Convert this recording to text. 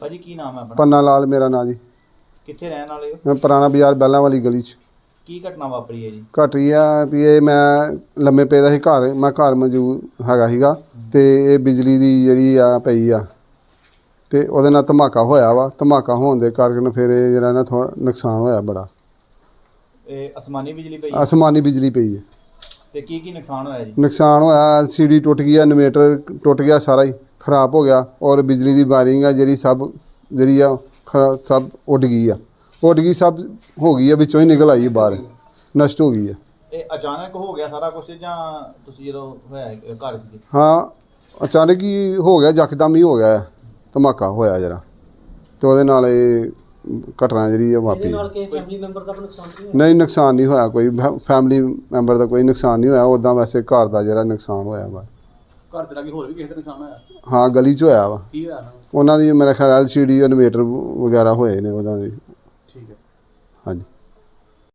ਭਾਜੀ ਕੀ ਨਾਮ ਹੈ ਆਪਣਾ? ਪੰਨਾ ਲਾਲ ਮੇਰਾ ਨਾਂ ਜੀ। ਕਿੱਥੇ ਰਹਿਣ ਵਾਲੇ ਹੋ? ਮੈਂ ਪੁਰਾਣਾ ਬਾਜ਼ਾਰ ਬੈਲਾਂ ਵਾਲੀ ਗਲੀ 'ਚ। ਕੀ ਘਟਨਾ ਵਾਪਰੀ ਹੈ ਜੀ? ਘਟ ਰਹੀ ਆ ਵੀ ਇਹ ਮੈਂ ਲੰਮੇ ਪਏ ਦਾ ਸੀ ਘਰ ਮੈਂ ਘਰ ਮੌਜੂਦ ਹੈਗਾ ਸੀਗਾ ਤੇ ਇਹ ਬਿਜਲੀ ਦੀ ਜਿਹੜੀ ਆ ਪਈ ਆ। ਤੇ ਉਹਦੇ ਨਾਲ ਧਮਾਕਾ ਹੋਇਆ ਵਾ ਧਮਾਕਾ ਹੋਣ ਦੇ ਕਾਰਨ ਫਿਰ ਇਹ ਜਿਹੜਾ ਨਾ ਥੋੜਾ ਨੁਕਸਾਨ ਹੋਇਆ ਬੜਾ। ਇਹ ਅਸਮਾਨੀ ਬਿਜਲੀ ਪਈ ਅਸਮਾਨੀ ਬਿਜਲੀ ਪਈ ਹੈ। ਤੇ ਕੀ ਕੀ ਨੁਕਸਾਨ ਹੋਇਆ ਜੀ? ਨੁਕਸਾਨ ਹੋਇਆ ਐਲਸੀਡੀ ਟੁੱਟ ਗਈ ਇਨਵੇਟਰ ਟੁੱਟ ਗਿਆ ਸਾਰਾ ਹੀ। ਖਰਾਬ ਹੋ ਗਿਆ ਔਰ ਬਿਜਲੀ ਦੀ ਵਾਇਰਿੰਗ ਆ ਜਿਹੜੀ ਸਭ ਜਿਹੜੀ ਆ ਸਭ ਉੱਡ ਗਈ ਆ। ਉੱਡ ਗਈ ਸਭ ਹੋ ਗਈ ਆ ਵਿੱਚੋਂ ਹੀ ਨਿਕਲ ਆਈ ਬਾਹਰ। ਨਸ਼ਟ ਹੋ ਗਈ ਆ। ਇਹ ਅਚਾਨਕ ਹੋ ਗਿਆ ਸਾਰਾ ਕੁਝ ਜਾਂ ਤੁਸੀਂ ਜਦੋਂ ਹੋਇਆ ਘਰ ਸੀ ਹਾਂ ਅਚਾਨਕ ਹੀ ਹੋ ਗਿਆ ਯਕਦਮ ਹੀ ਹੋ ਗਿਆ। ਧਮਾਕਾ ਹੋਇਆ ਜਰਾ। ਤੇ ਉਹਦੇ ਨਾਲ ਇਹ ਘਟਨਾ ਜਿਹੜੀ ਆ ਵਾਪਰੀ। ਇਹਦੇ ਨਾਲ ਕਿਸੇ ਫੈਮਿਲੀ ਮੈਂਬਰ ਦਾ ਕੋਈ ਨੁਕਸਾਨ ਨਹੀਂ ਹੋਇਆ? ਨਹੀਂ ਨੁਕਸਾਨ ਨਹੀਂ ਹੋਇਆ ਕੋਈ। ਫੈਮਿਲੀ ਮੈਂਬਰ ਦਾ ਕੋਈ ਨੁਕਸਾਨ ਨਹੀਂ ਹੋਇਆ। ਉਦਾਂ ਵੈਸੇ ਘਰ ਦਾ ਜਿਹੜਾ ਨੁਕਸਾਨ ਹੋਇਆ ਵਾ। ਘਰ ਦੇ ਲਾਗੇ ਹੋਰ ਵੀ ਕਿਸੇ ਦਾ ਨੁਕਸਾਨ ਹੋਇਆ? ਹਾਂ ਗਲੀ 'ਚ ਹੋਇਆ ਵਾ। ਕੀ ਹੋਇਆ ਨਾ ਉਹਨਾਂ ਦੀ ਮੇਰੇ ਖਿਆਲ ਐਲਸੀਡੀ ਇਨਵੇਟਰ ਵਗੈਰਾ ਹੋਏ ਨੇ ਉਹਨਾਂ ਦੇ ਠੀਕ ਹੈ। ਹਾਂਜੀ।